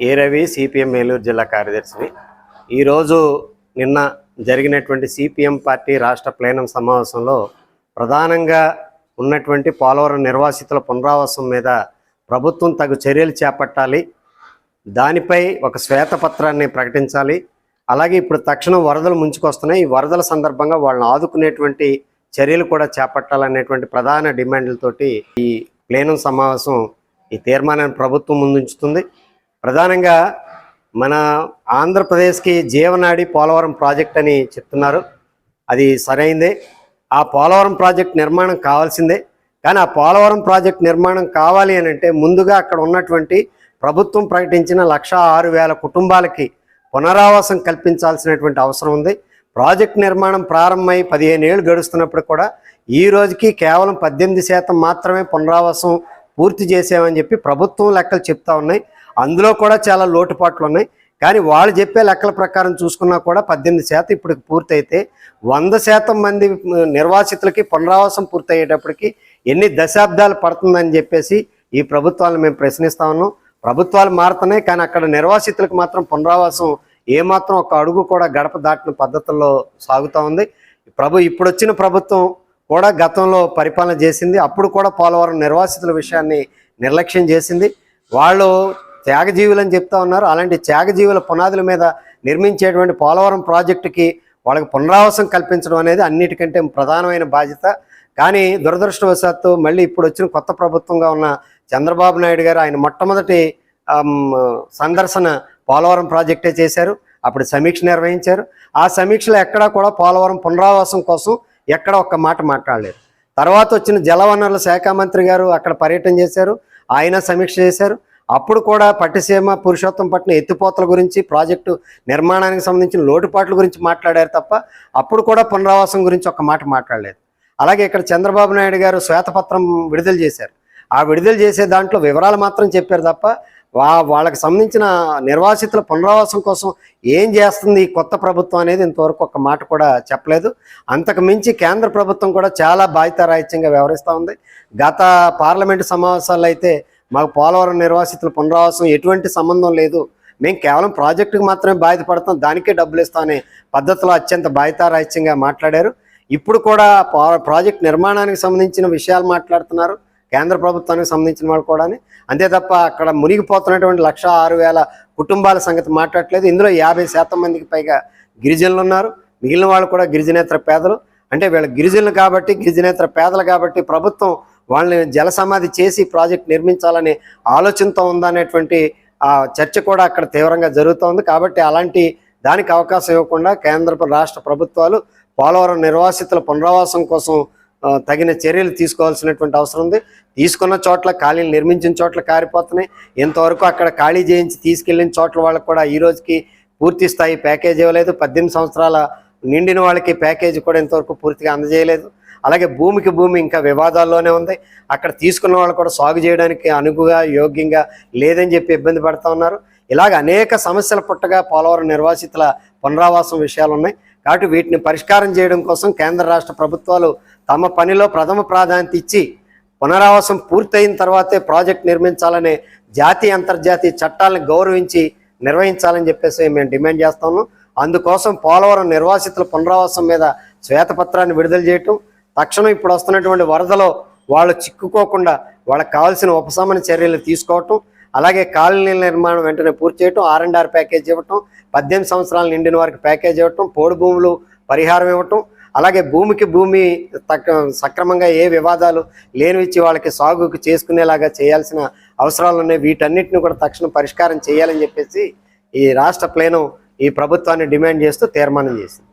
ఏ Ravi CPM Eluru జిల్లా కార్యదర్శిని ఈరోజు నిన్న జరిగినటువంటి సిపిఎం పార్టీ రాష్ట్ర ప్లేనం సమావేశంలో ప్రధానంగా ఉన్నటువంటి పోలవరం నిర్వాసితుల పునరావాసం మీద ప్రభుత్వం తగు చర్యలు చేపట్టాలి. దానిపై ఒక శ్వేతపత్రాన్ని ప్రకటించాలి. అలాగే ఇప్పుడు తక్షణం వరదలు ముంచుకొస్తున్నాయి. ఈ వరదల సందర్భంగా వాళ్ళని ఆదుకునేటువంటి చర్యలు కూడా చేపట్టాలనేటువంటి ప్రధాన డిమాండ్లతోటి ఈ ప్లేనం సమావేశం ఈ తీర్మానాన్ని ప్రభుత్వం ముందుంచుతుంది. ప్రధానంగా మన ఆంధ్రప్రదేశ్కి జీవనాడి పోలవరం ప్రాజెక్ట్ అని చెప్తున్నారు. అది సరైందే. ఆ పోలవరం ప్రాజెక్ట్ నిర్మాణం కావాల్సిందే. కానీ ఆ పోలవరం ప్రాజెక్ట్ నిర్మాణం కావాలి అని అంటే ముందుగా అక్కడ ఉన్నటువంటి ప్రభుత్వం ప్రకటించిన లక్ష ఆరు వేల కుటుంబాలకి పునరావాసం కల్పించాల్సినటువంటి అవసరం ఉంది. ప్రాజెక్ట్ నిర్మాణం ప్రారంభమై పదిహేను ఏళ్ళు గడుస్తున్నప్పుడు కూడా ఈ రోజుకి కేవలం పద్దెనిమిది శాతం మాత్రమే పునరావాసం పూర్తి చేసామని చెప్పి ప్రభుత్వం లెక్కలు చెప్తా ఉన్నాయి. అందులో కూడా చాలా లోటుపాట్లు ఉన్నాయి. కానీ వాళ్ళు చెప్పే లెక్కల ప్రకారం చూసుకున్నా కూడా పద్దెనిమిది శాతం ఇప్పటికి పూర్తయితే వంద శాతం మంది నిర్వాసితులకి పునరావాసం పూర్తయ్యేటప్పటికి ఎన్ని దశాబ్దాలు పడుతుందని చెప్పేసి ఈ ప్రభుత్వాలను మేము ప్రశ్నిస్తా ఉన్నాం. ప్రభుత్వాలు మారుతున్నాయి కానీ అక్కడ నిర్వాసితులకు మాత్రం పునరావాసం ఏమాత్రం ఒక అడుగు కూడా గడప దాటిన పద్ధతుల్లో సాగుతూ ఉంది. ప్రభు ఇప్పుడు వచ్చిన ప్రభుత్వం కూడా గతంలో పరిపాలన చేసింది. అప్పుడు కూడా పోలవరం నిర్వాసితుల విషయాన్ని నిర్లక్ష్యం చేసింది. వాళ్ళు త్యాగజీవులు అని చెప్తా ఉన్నారు. అలాంటి త్యాగజీవుల పునాదుల మీద నిర్మించేటువంటి పోలవరం ప్రాజెక్టుకి వాళ్ళకి పునరావాసం కల్పించడం అనేది అన్నిటికంటే ప్రధానమైన బాధ్యత. కానీ దురదృష్టవశాత్తు మళ్ళీ ఇప్పుడు వచ్చిన కొత్త ప్రభుత్వంగా ఉన్న చంద్రబాబు నాయుడు గారు ఆయన మొట్టమొదటి సందర్శన పోలవరం ప్రాజెక్టే చేశారు. అప్పుడు సమీక్ష నిర్వహించారు. ఆ సమీక్షలో ఎక్కడా కూడా పోలవరం పునరావాసం కోసం ఎక్కడ ఒక్క మాట మాట్లాడలేదు. తర్వాత వచ్చిన జలవనరుల శాఖ మంత్రి గారు అక్కడ పర్యటన చేశారు ఆయన సమీక్ష చేశారు. అప్పుడు కూడా పట్టిసీమ పురుషోత్తం పట్టిన ఎత్తిపోతల గురించి ప్రాజెక్టు నిర్మాణానికి సంబంధించిన లోటుపాట్ల గురించి మాట్లాడారు తప్ప అప్పుడు కూడా పునరావాసం గురించి ఒక మాట మాట్లాడలేదు. అలాగే ఇక్కడ చంద్రబాబు నాయుడు గారు శ్వేతపత్రం విడుదల చేశారు. ఆ విడుదల చేసే దాంట్లో వివరాలు మాత్రం చెప్పారు తప్ప వా వాళ్ళకి సంబంధించిన నిర్వాసితుల పునరావాసం కోసం ఏం చేస్తుంది కొత్త ప్రభుత్వం అనేది ఇంతవరకు ఒక మాట కూడా చెప్పలేదు. అంతకు మించి కేంద్ర ప్రభుత్వం కూడా చాలా బాధ్యతారాహిత్యంగా వ్యవహరిస్తూ ఉంది. గత పార్లమెంటు సమావేశాల్లో అయితే మాకు పోలవరం నిర్వాసితుల పునరావాసం ఎటువంటి సంబంధం లేదు. మేము కేవలం ప్రాజెక్టుకు మాత్రమే బాధ్యపడతాం దానికే డబ్బులు ఇస్తామనే పద్ధతిలో అత్యంత బాధ్యతారాహిత్యంగా మాట్లాడారు. ఇప్పుడు కూడా పా- ప్రాజెక్ట్ నిర్మాణానికి సంబంధించిన విషయాలు మాట్లాడుతున్నారు. కేంద్ర ప్రభుత్వానికి సంబంధించిన వాళ్ళు కూడా అంతే తప్ప అక్కడ మునిగిపోతున్నటువంటి లక్ష ఆరు వేల కుటుంబాల సంగతి మాట్లాడలేదు ఇందులో యాభై శాతం మందికి పైగా గిరిజనులు ఉన్నారు. మిగిలిన వాళ్ళు కూడా గిరిజనేతర పేదలు. అంటే వీళ్ళ గిరిజనులు కాబట్టి గిరిజనేతర పేదలు కాబట్టి ప్రభుత్వం వాళ్ళని జలసమాధి చేసి ప్రాజెక్ట్ నిర్మించాలనే ఆలోచనతో ఉందనేటువంటి ఆ చర్చ కూడా అక్కడ తీవ్రంగా జరుగుతోంది. కాబట్టి అలాంటి దానికి అవకాశం ఇవ్వకుండా కేంద్ర రాష్ట్ర ప్రభుత్వాలు పోలవరం నిర్వాసితుల పునరావాసం కోసం తగిన చర్యలు తీసుకోవాల్సినటువంటి అవసరం ఉంది. తీసుకున్న చోట్ల ఖాళీలు నిర్మించిన చోట్ల కారిపోతున్నాయి. ఇంతవరకు అక్కడ ఖాళీ చేయించి తీసుకెళ్ళిన చోట్ల వాళ్ళకి కూడా ఈ రోజుకి పూర్తి స్థాయి ప్యాకేజ్ ఇవ్వలేదు. పద్దెనిమిది సంవత్సరాల నిండిన వాళ్ళకి ప్యాకేజ్ కూడా ఇంతవరకు పూర్తిగా అందజేయలేదు. అలాగే భూమికి భూమి ఇంకా వివాదాల్లోనే ఉంది. అక్కడ తీసుకున్న వాళ్ళు కూడా సాగు చేయడానికి అనుగుగా యోగ్యంగా లేదని చెప్పి ఇబ్బంది పడుతూ ఉన్నారు. ఇలాగ అనేక సమస్యల పుట్టగా పోలవరం నిర్వాసితుల పునరావాసం విషయాలు ఉన్నాయి. కాబట్టి వీటిని పరిష్కారం చేయడం కోసం కేంద్ర రాష్ట్ర ప్రభుత్వాలు తమ పనిలో ప్రథమ ప్రాధాన్యత ఇచ్చి పునరావాసం పూర్తయిన తర్వాతే ప్రాజెక్ట్ నిర్మించాలనే జాతీయ అంతర్జాతీయ చట్టాలను గౌరవించి నిర్వహించాలని చెప్పేసి మేము డిమాండ్ చేస్తాము అందుకోసం పోలవరం నిర్వాసితుల పునరావాసం మీద శ్వేతపత్రాన్ని విడుదల చేయటం తక్షణం ఇప్పుడు వస్తున్నటువంటి వరదలో వాళ్ళు చిక్కుకోకుండా వాళ్ళకి కావాల్సిన ఉపశమన చర్యలు తీసుకోవటం అలాగే కాలనీల నిర్మాణం వెంటనే పూర్తి చేయటం ఆర్ అండ్ ఆర్ ప్యాకేజ్ ఇవ్వటం పద్దెనిమిది సంవత్సరాలు నిండిన వారికి ప్యాకేజ్ ఇవ్వటం పోడు భూములు పరిహారం ఇవ్వటం అలాగే భూమికి భూమి తక్క సక్రమంగా ఏ వివాదాలు లేనివిచ్చి వాళ్ళకి సాగుకు చేసుకునేలాగా చేయాల్సిన అవసరాలు ఉన్నాయి. వీటన్నిటిని కూడా తక్షణం పరిష్కారం చేయాలని చెప్పేసి ఈ రాష్ట్ర ప్లేనం ఈ ప్రభుత్వాన్ని డిమాండ్ చేస్తూ తీర్మానం చేసింది.